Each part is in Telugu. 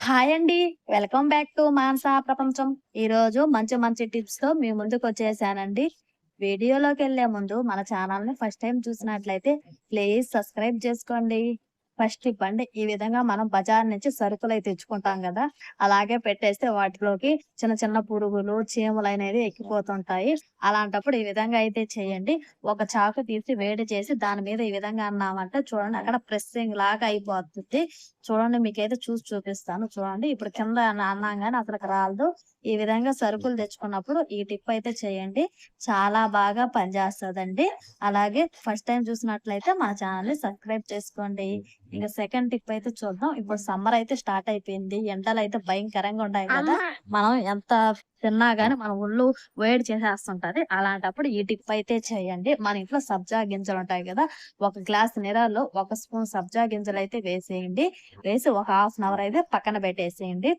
హాయ్ అండి. వెల్కమ్ బ్యాక్ టు మాన్సా ప్రపంచం. ఈ రోజు మంచి మంచి టిప్స్తో మీ ముందుకు వచ్చేసానండి. వీడియోలోకి వెళ్ళే ముందు మన ఛానల్ని ఫస్ట్ టైం చూసినట్లయితే ప్లీజ్ సబ్స్క్రైబ్ చేసుకోండి. ఫస్ట్ ఇవ్వండి. ఈ విధంగా మనం బజార్ నుంచి సరుకులు అయితే తెచ్చుకుంటాం కదా అలాగే పెట్టేస్తే వాటిలోకి చిన్న చిన్న పురుగులు చీమలు అనేది ఎక్కిపోతుంటాయి. అలాంటప్పుడు ఈ విధంగా అయితే చేయండి. ఒక చాకు తీసి వేడి చేసి దాని మీద ఈ విధంగా అన్నామంటే చూడండి అక్కడ ప్రెస్సింగ్ లాగా అయిపోతుంది చూడండి మీకైతే చూసి చూపిస్తాను. చూడండి ఇప్పుడు కింద అన్నాం కానీ అసలు రాలదు. ఈ విధంగా సరుకులు తెచ్చుకున్నప్పుడు ఈ టిప్ అయితే చేయండి. చాలా బాగా పనిచేస్తుందండి. అలాగే ఫస్ట్ టైం చూసినట్లయితే మన ఛానల్ని సబ్స్క్రైబ్ చేసుకోండి. ఇంకా సెకండ్ టిప్ అయితే చూద్దాం. ఇప్పుడు సమ్మర్ అయితే స్టార్ట్ అయిపోయింది. ఎండలు అయితే భయంకరంగా ఉన్నాయి కదా. మనం ఎంత తిన్నా గానీ మన ఒళ్ళు వేడి చేసేస్తుంటది. అలాంటప్పుడు ఈ టిప్ అయితే చేయండి. మన ఇంట్లో సబ్జా గింజలు ఉంటాయి కదా. ఒక గ్లాస్ నీళ్ళలో ఒక స్పూన్ సబ్జా గింజలు అయితే వేసేయండి. వేసి ఒక హాఫ్ అన్ అవర్ అయితే పక్కన పెట్టేసేయండి.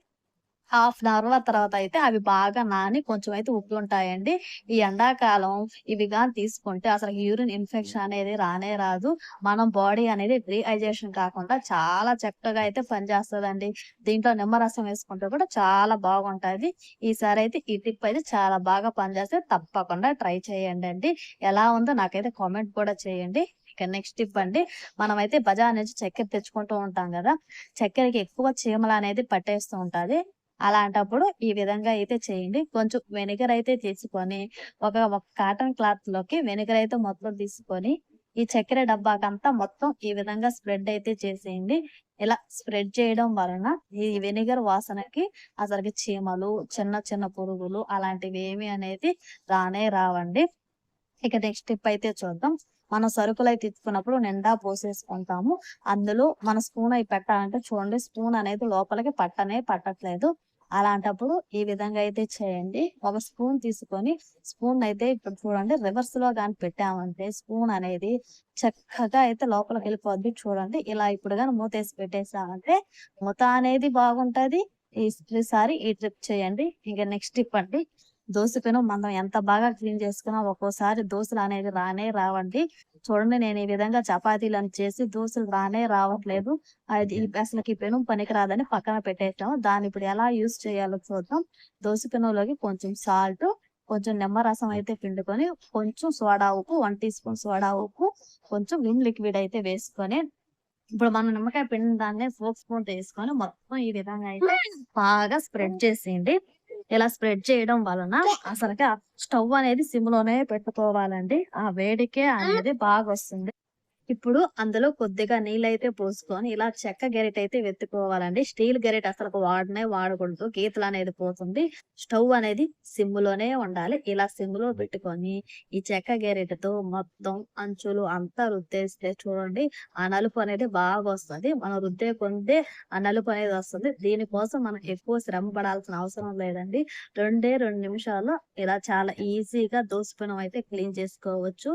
హాఫ్ అన్ అవర్ తర్వాత అయితే అవి బాగా నాని కొంచెం అయితే ఉప్పు ఉంటాయండి ఈ ఎండాకాలం ఇవి కానీ తీసుకుంటే అసలు యూరిన్ ఇన్ఫెక్షన్ అనేది రానే రాదు. మనం బాడీ అనేది డీహైడ్రేషన్ కాకుండా చాలా చక్కగా అయితే పనిచేస్తుందండి. దీంట్లో నిమ్మరసం వేసుకుంటే కూడా చాలా బాగుంటది. ఈసారి అయితే ఈ టిప్ అయితే చాలా బాగా పనిచేస్తే తప్పకుండా ట్రై చేయండి అండి. ఎలా ఉందో నాకైతే కామెంట్ కూడా చేయండి. ఇక నెక్స్ట్ టిప్ అండి మనమైతే బజార్ నుంచి చక్కెర తెచ్చుకుంటూ ఉంటాం కదా చక్కెరకి ఎక్కువ చీమలు అనేది పట్టేస్తూ ఉంటది. అలాంటప్పుడు ఈ విధంగా అయితే చేయండి. కొంచెం వెనిగర్ అయితే తీసుకొని ఒక ఒక కాటన్ క్లాత్లోకి వెనిగర్ అయితే మొత్తం తీసుకొని ఈ చక్కెర డబ్బాకంతా మొత్తం ఈ విధంగా స్ప్రెడ్ అయితే చేసేయండి. ఇలా స్ప్రెడ్ చేయడం వలన ఈ వెనిగర్ వాసనకి అసలు చీమలు చిన్న చిన్న పురుగులు అలాంటివి ఏమి అనేది రానే రావండి. ఇక నెక్స్ట్ టిప్ అయితే చూద్దాం. మనం సరుకులు అయితే తీసుకున్నప్పుడు నిండా పోసేసుకుంటాము. అందులో మన స్పూన్ అయి పెట్టాలంటే చూడండి స్పూన్ అనేది లోపలికి పట్టనే పట్టట్లేదు. అలాంటప్పుడు ఈ విధంగా అయితే చేయండి. ఒక స్పూన్ తీసుకొని స్పూన్ అయితే ఇప్పుడు చూడండి రివర్స్లో కానీ పెట్టామంటే స్పూన్ అనేది చక్కగా అయితే లోపలికి వెళ్ళిపోద్ది. చూడండి ఇలా ఇప్పుడు కానీ మూతేసి పెట్టేసామంటే మూత అనేది బాగుంటది. ఈసారి ఈ ట్రిప్ చేయండి. ఇంకా నెక్స్ట్ ట్రిప్ అండి దోశ మనం ఎంత బాగా క్లీన్ చేసుకున్నా ఒక్కోసారి దోశలు అనేది రానే రావండి. చూడండి నేను ఈ విధంగా చపాతీలను చేసి దోశలు రానే రావట్లేదు. అది అసలు ఈ పెనం పనికి రాదని పక్కన పెట్టేసాము. దాన్ని ఇప్పుడు ఎలా యూస్ చేయాలో చూద్దాం. దోశ పెనంలోకి కొంచెం సాల్ట్ కొంచెం నిమ్మరసం అయితే పిండుకొని కొంచెం సోడా ఉప్పు వన్ టీ స్పూన్ సోడా ఉప్పు కొంచెం విమ్ లిక్విడ్ అయితే వేసుకొని ఇప్పుడు మనం నిమ్మకాయ పిండిన దాన్ని ఫోక్ స్పూన్ తీసుకొని మొత్తం ఈ విధంగా అయితే బాగా స్ప్రెడ్ చేసేయండి. ఇలా స్ప్రెడ్ చేయడం వలన అసలుగా స్టవ్ అనేది సిమ్లోనే పెట్టుకోవాలండి. ఆ వేడికే అనేది బాగా వస్తుంది ఇప్పుడు అందులో కొద్దిగా నీళ్ళైతే పోసుకొని ఇలా చెక్క గెరెట్ అయితే వెతుకోవాలండి స్టీల్ గెరెట్ అసలు వాడనే వాడకూడదు. గీతలు అనేది పోతుంది. స్టవ్ అనేది సిమ్లోనే ఉండాలి. ఇలా సిమ్లో పెట్టుకొని ఈ చెక్క గెరెట్తో మొత్తం అంచులు అంతా రుద్దేస్తే చూడండి ఆ నలుపు అనేది బాగా వస్తుంది. మనం రుద్దే కొందే ఆ నలుపు అనేది వస్తుంది. దీనికోసం మనం ఎక్కువ శ్రమ పడాల్సిన అవసరం లేదండి. రెండే రెండు నిమిషాల్లో ఇలా చాలా ఈజీగా దోసపెనం అయితే క్లీన్ చేసుకోవచ్చు.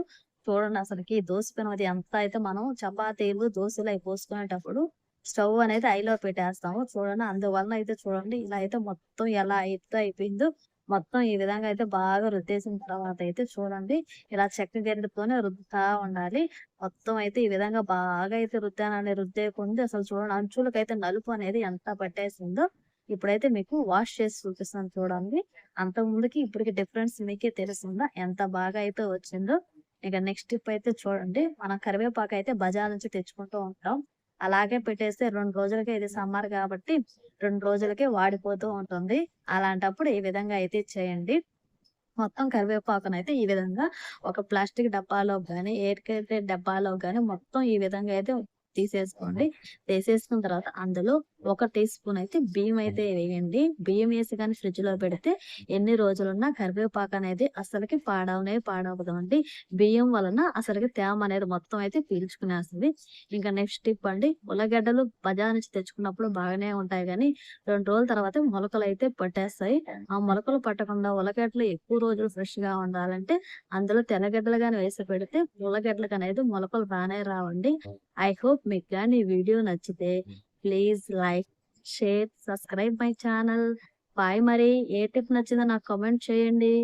చూడండి అసలుకి దోశ పెనం ఎంత అయితే మనం చపాతీలు దోశలు అవి పోసుకునేటప్పుడు స్టవ్ అనేది ఐలో పెట్టేస్తాము. చూడండి అందువలన అయితే చూడండి ఇలా అయితే మొత్తం ఎలా అయితే అయిపోయిందో మొత్తం ఈ విధంగా అయితే బాగా రుద్దేసిన తర్వాత అయితే చూడండి ఇలా చెక్క గెరటితోనే రుద్దుతా ఉండాలి. మొత్తం అయితే ఈ విధంగా బాగా అయితే రుద్దానని రుద్దేకుంది అసలు చూడండి అంచులకైతే నలుపు అనేది ఎంత పట్టేసిందో ఇప్పుడైతే మీకు వాష్ చేసి చూపిస్తాను చూడండి. అంత ముందుకి ఇప్పటికి డిఫరెన్స్ మీకే తెలిసిందా ఎంత బాగా అయితే వచ్చిందో. ఇక నెక్స్ట్ టిప్ అయితే చూడండి. మనం కరివేపాకు అయితే బజార్ నుంచి తెచ్చుకుంటూ ఉంటాం. అలాగే పెట్టేస్తే రెండు రోజులకే ఇది సమ్మర్ కాబట్టి రెండు రోజులకే వాడిపోతూ ఉంటుంది. అలాంటప్పుడు ఈ విధంగా అయితే చేయండి. మొత్తం కరివేపాకునైతే ఈ విధంగా ఒక ప్లాస్టిక్ డబ్బాలో కానీ ఎయిర్ డబ్బాలో కానీ మొత్తం ఈ విధంగా అయితే తీసేసుకోండి. తీసేసుకున్న తర్వాత అందులో ఒక టీ స్పూన్ అయితే బియ్యం అయితే వేయండి. బియ్యం వేసి కానీ ఫ్రిడ్జ్లో పెడితే ఎన్ని రోజులున్నా కరివేపాకు అనేది అసలుకి పాడవనే పాడవదండి బియ్యం వలన అసలుకి తేమ అనేది మొత్తం అయితే పీల్చుకునేస్తుంది. ఇంకా నెక్స్ట్ టిప్ అండి. ఉల్లగడ్డలు బజార్ నుంచి తెచ్చుకున్నప్పుడు బాగానే ఉంటాయి కానీ రెండు రోజుల తర్వాత మొలకలు అయితే పట్టేస్తాయి. ఆ మొలకలు పట్టకుండా ఉల్లగడ్డలు ఎక్కువ రోజులు ఫ్రెష్గా ఉండాలంటే అందులో తెల్లగడ్డలు కానీ వేసి పెడితే ఉల్లగడ్డలకు అనేది మొలకలు రానే రావండి. ఐ హోప్ మీకు కానీ వీడియో నచ్చితే please like share subscribe my channel. Bye మరి. ఏ టిప్ నచ్చిందో నాకు కామెంట్ చేయండి.